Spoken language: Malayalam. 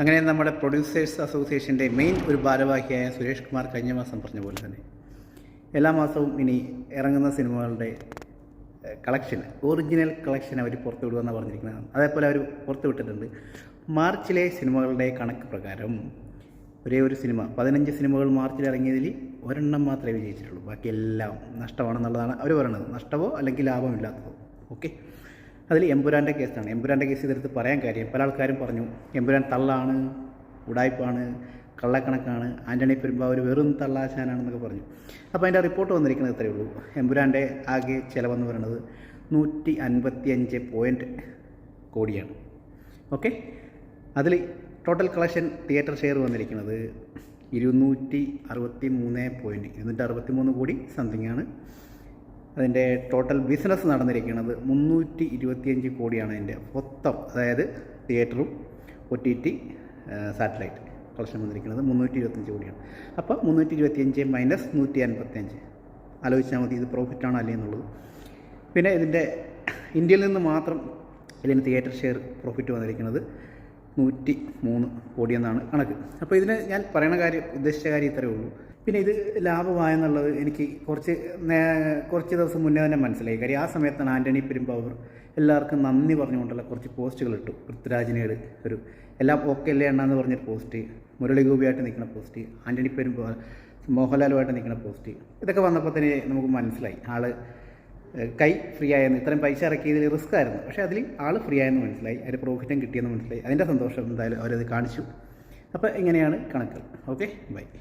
അങ്ങനെ നമ്മുടെ പ്രൊഡ്യൂസേഴ്സ് അസോസിയേഷന്റെ മെയിൻ ഒരു ഭാരവാഹിയായ സുരേഷ് കുമാർ കഴിഞ്ഞ മാസം പറഞ്ഞ പോലെ തന്നെ. എല്ലാ മാസവും ഇനി ഇറങ്ങുന്ന സിനിമകളുടെ കളക്ഷൻ ഒറിജിനൽ കളക്ഷൻ അവർ പുറത്തു പറഞ്ഞിരിക്കുന്നതാണ് അതേപോലെ അവർ പുറത്തു വിട്ടിട്ടുണ്ട് മാർച്ചിലെ സിനിമകളുടെ കണക്ക് പ്രകാരം ഒരേ ഒരു സിനിമ പതിനഞ്ച് സിനിമകൾ മാർച്ചിൽ ഇറങ്ങിയതിൽ ഒരെണ്ണം മാത്രമേ വിജയിച്ചിട്ടുള്ളൂ. ബാക്കിയെല്ലാം നഷ്ടമാണെന്നുള്ളതാണ് അവർ പറയുന്നത്. നഷ്ടമോ അല്ലെങ്കിൽ ലാഭമില്ലാത്തതോ. ഓക്കെ അതിൽ എമ്പുരാന്റെ കേസാണ്. എമ്പുരാന്റെ കേസ് ഇതെടുത്ത് പറയാൻ കാര്യം പല ആൾക്കാരും പറഞ്ഞു എമ്പുരാൻ തള്ളാണ് ഉടായ്പാണ് കള്ളക്കണക്കാണ് ആന്റണി പെരുമ്പാവൂർ വെറും തള്ളാശാനാണെന്നൊക്കെ പറഞ്ഞു. അപ്പോൾ അതിന്റെ റിപ്പോർട്ട് വന്നിരിക്കുന്നത് ഇത്രയേ ഉള്ളൂ. എമ്പുരാന്റെ ആകെ ചിലവെന്ന് പറയുന്നത് നൂറ്റി അൻപത്തി അഞ്ച് പോയിന്റ് കോടിയാണ്. ഓക്കെ? അതിൽ ടോട്ടൽ കളക്ഷൻ തിയേറ്റർ ഷെയർ വന്നിരിക്കുന്നത് ഇരുന്നൂറ്റി അറുപത്തി മൂന്ന് പോയിന്റ് ഇരുന്നൂറ്റി അറുപത്തി മൂന്ന് കോടി സംതിങ് ആണ്. അതിന്റെ ടോട്ടൽ ബിസിനസ് നടന്നിരിക്കുന്നത് മുന്നൂറ്റി ഇരുപത്തിയഞ്ച് കോടിയാണ് അതിന്റെ മൊത്തം. അതായത് തിയേറ്ററും O T T satellite collection വന്നിരിക്കുന്നത് മുന്നൂറ്റി ഇരുപത്തഞ്ച് കോടിയാണ്. അപ്പോൾ മുന്നൂറ്റി ഇരുപത്തിയഞ്ച് മൈനസ് നൂറ്റി അൻപത്തിയഞ്ച് ആലോചിച്ചാൽ മതി ഇത് പ്രോഫിറ്റാണോ അല്ലേ എന്നുള്ളത്. പിന്നെ ഇതിന്റെ ഇന്ത്യയിൽ നിന്ന് മാത്രം ഇതിന് തിയേറ്റർ ഷെയർ പ്രോഫിറ്റ് വന്നിരിക്കുന്നത് നൂറ്റി മൂന്ന് കോടി എന്നാണ് കണക്ക്. അപ്പോൾ ഇതിന് ഞാൻ പറയുന്ന കാര്യം ഉദ്ദേശിച്ച കാര്യം ഇത്രയേ ഉള്ളൂ. പിന്നെ ഇത് ലാഭമായെന്നുള്ളത് എനിക്ക് കുറച്ച് കുറച്ച് ദിവസം മുന്നേ തന്നെ മനസ്സിലായി. കാര്യം ആ സമയത്താണ് ആന്റണി പെരുമ്പാവൂർ എല്ലാവർക്കും നന്ദി പറഞ്ഞുകൊണ്ടുള്ള കുറച്ച് പോസ്റ്റുകൾ ഇട്ടു. പൃഥ്വിരാജിനേട് ഒരു എല്ലാം ഓക്കെ അല്ലേ എണ്ണ എന്ന് പറഞ്ഞൊരു പോസ്റ്റ് മുരളി ഗോപിയായിട്ട് നിൽക്കുന്ന പോസ്റ്റ് ആന്റണി പെരുമ്പ മോഹൻലാലുമായിട്ട് നിൽക്കുന്ന പോസ്റ്റ്. ഇതൊക്കെ വന്നപ്പോൾ തന്നെ നമുക്ക് മനസ്സിലായി. ആൾ കൈ ഫ്രീ ആയെന്ന്. ഇത്രയും പൈസ ഇറക്കിയതിൽ റിസ്ക് ആയിരുന്നു. പക്ഷേ അതിൽ ആൾ ഫ്രീ ആയെന്ന് മനസ്സിലായി. അതിന്റെ പ്രോഫിറ്റും കിട്ടിയെന്ന് മനസ്സിലായി. അതിന്റെ സന്തോഷം എന്തായാലും അവരത് കാണിച്ചു. അപ്പോൾ ഇങ്ങനെയാണ് കണക്കുകൾ ഓക്കെ ബൈ